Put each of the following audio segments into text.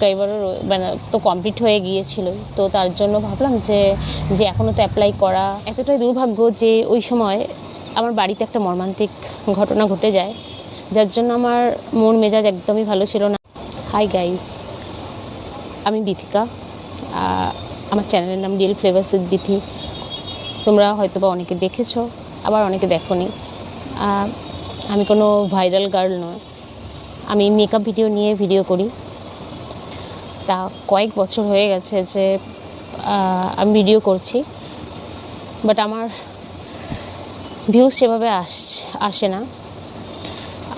সাবস্ক্রাইবারও মানে তো কমপ্লিট হয়ে গিয়েছিল। তো তার জন্য ভাবলাম যে যে এখনও তো অ্যাপ্লাই করা এতটাই দুর্ভাগ্য যে ওই সময় আমার বাড়িতে একটা মর্মান্তিক ঘটনা ঘটে যায়, যার জন্য আমার মন মেজাজ একদমই ভালো ছিল না। হাই গাইস আমি বিথিকা আমার চ্যানেলের নাম রিয়েল ফ্লেভার্স উইথ বিথি তোমরা হয়তো বা অনেকে দেখেছ, আবার অনেকে দেখোনি। আমি কোনো ভাইরাল গার্ল নয়। আমি মেকআপ ভিডিও নিয়ে ভিডিও করি। তা কয়েক বছর হয়ে গেছে যে আমি ভিডিও করছি বাট আমার ভিউজ সেভাবে আস, আসে না।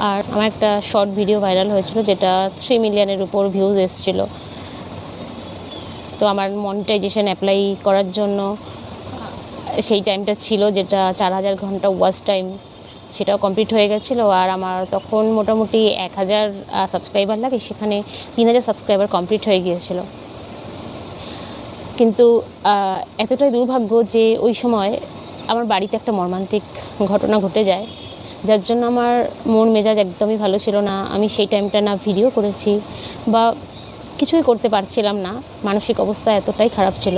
আর আমার একটা শর্ট ভিডিও ভাইরাল হয়েছিল যেটা থ্রি মিলিয়নের উপর ভিউজ এসেছিল। তো আমার মনিটাইজেশন অ্যাপ্লাই করার জন্য সেই টাইমটা ছিল যেটা চার হাজার ঘণ্টা ওয়াচ টাইম সেটাও কমপ্লিট হয়ে গেছিল। আর আমার তখন মোটামুটি এক হাজার সাবস্ক্রাইবার লাগে, সেখানে তিন হাজার সাবস্ক্রাইবার কমপ্লিট হয়ে গিয়েছিল। কিন্তু এতটাই দুর্ভাগ্য যে ওই সময় আমার বাড়িতে একটা মর্মান্তিক ঘটনা ঘটে যায়, যার জন্য আমার মন মেজাজ একদমই ভালো ছিল না। আমি সেই টাইমটা না ভিডিও করেছি বা কিছুই করতে পারছিলাম না। মানসিক অবস্থা এতটাই খারাপ ছিল।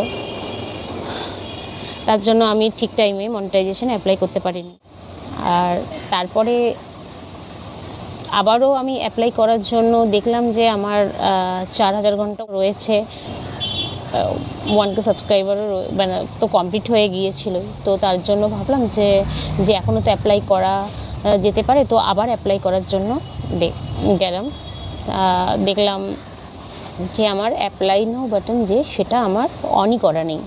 তার জন্য আমি ঠিক টাইমে মনিটাইজেশন অ্যাপ্লাই করতে পারিনি। আর তারপরে আবারও আমি অ্যাপ্লাই করার জন্য দেখলাম যে আমার চার হাজার ঘণ্টা রয়েছে। ওয়ান কে সাবস্ক্রাইবারও মানে তো কমপ্লিট হয়ে গিয়েছিল। তো তার জন্য ভাবলাম যে যে এখনও তো অ্যাপ্লাই করা যেতে পারে, তো আবার অ্যাপ্লাই করার জন্য গেলাম। দেখলাম যে আমার অ্যাপ্লাই নাও বাটন যে সেটা আমার অনই করা নেই।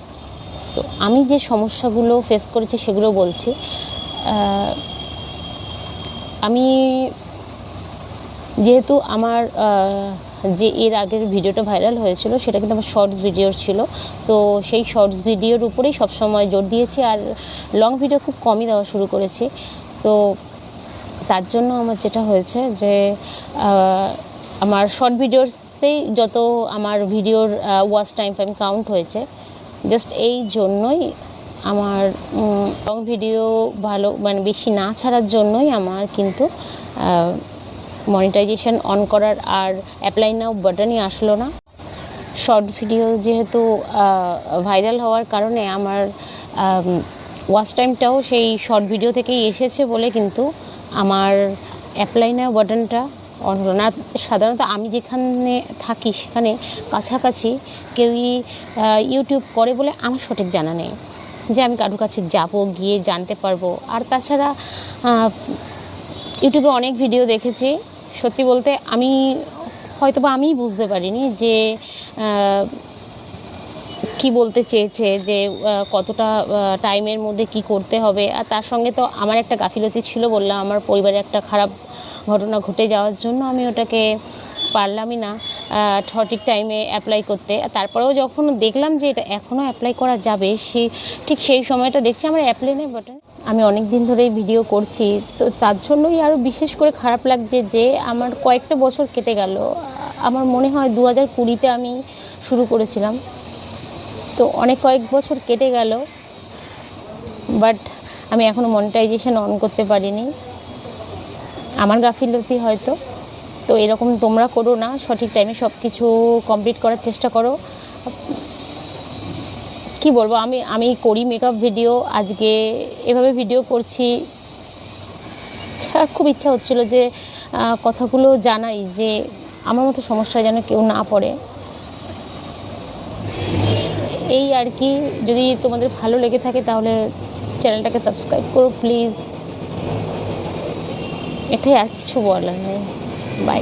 তো আমি যে সমস্যাগুলো ফেস করেছি সেগুলো বলছি। আমি যেহেতু আমার যে এর আগের ভিডিওটা ভাইরাল হয়েছিল, সেটা কিন্তু আমার শর্টস ভিডিওর ছিল। তো সেই শর্টস ভিডিওর উপরেই সবসময় জোর দিয়েছি আর লং ভিডিও খুব কমই দেওয়া শুরু করেছি। তো তার জন্য আমার যেটা হয়েছে যে আমার শর্ট ভিডিওসেই যত আমার ভিডিওর ওয়াচ টাইম ফাইম কাউন্ট হয়েছে জাস্ট এই জন্যই আমার লং ভিডিও ভালো মানে বেশি না ছাড়ার জন্যই আমার কিন্তু মনিটাইজেশন অন করার আর অ্যাপ্লাই নাও বাটনই আসলো না। শর্ট ভিডিও যেহেতু ভাইরাল হওয়ার কারণে আমার ওয়াচ টাইমটাও সেই শর্ট ভিডিও থেকেই এসেছে বলে কিন্তু আমার অ্যাপ্লাই নাও বাটনটা অন হলো না। সাধারণত আমি যেখানে থাকি সেখানে কাছাকাছি কেউই ইউটিউব করে বলে আমার সঠিক জানা নেই। যে আমি কারোর কাছে যাব, গিয়ে জানতে পারব। আর তাছাড়া ইউটিউবে অনেক ভিডিও দেখেছি। সত্যি বলতে আমি, হয়তোবা আমিই বুঝতে পারিনি যে কি বলতে চেয়েছে যে কতটা টাইমের মধ্যে কি করতে হবে? আর তার সঙ্গে তো আমার একটা গাফিলতি ছিল বললাম, আমার পরিবারে একটা খারাপ ঘটনা ঘটে যাওয়ার জন্য আমি ওটাকে পারলামই না সঠিক টাইমে অ্যাপ্লাই করতে। তারপরেও যখন দেখলাম যে এটা এখনও অ্যাপ্লাই করা যাবে, সে ঠিক সেই সময়টা দেখছি, আমার অ্যাপ্লাই নেই বাটন আমি অনেক দিন ধরেই ভিডিও করছি। তো তার জন্যই আরও বিশেষ করে খারাপ লাগছে যে, আমার কয়েকটা বছর কেটে গেল। আমার মনে হয় দু হাজার কুড়িতে আমি শুরু করেছিলাম। তো অনেক কয়েক বছর কেটে গেল বাট আমি এখনও মনিটাইজেশন অন করতে পারিনি। আমার গাফিলতি হয়তো তো এরকম তোমরা করো না সঠিক টাইমে সব কিছু কমপ্লিট করার চেষ্টা করো। কি বলব আমি আমি করি মেকআপ ভিডিও আজকে এভাবে ভিডিও করছি। হ্যাঁ, খুব ইচ্ছা হচ্ছিল যে কথাগুলো জানাই যে আমার মতো সমস্যায় যেন কেউ না পড়ে। এই আর কি, যদি তোমাদের ভালো লেগে থাকে তাহলে চ্যানেলটাকে সাবস্ক্রাইব করো প্লিজ এটাই আর কিছু বলার নেই। বাই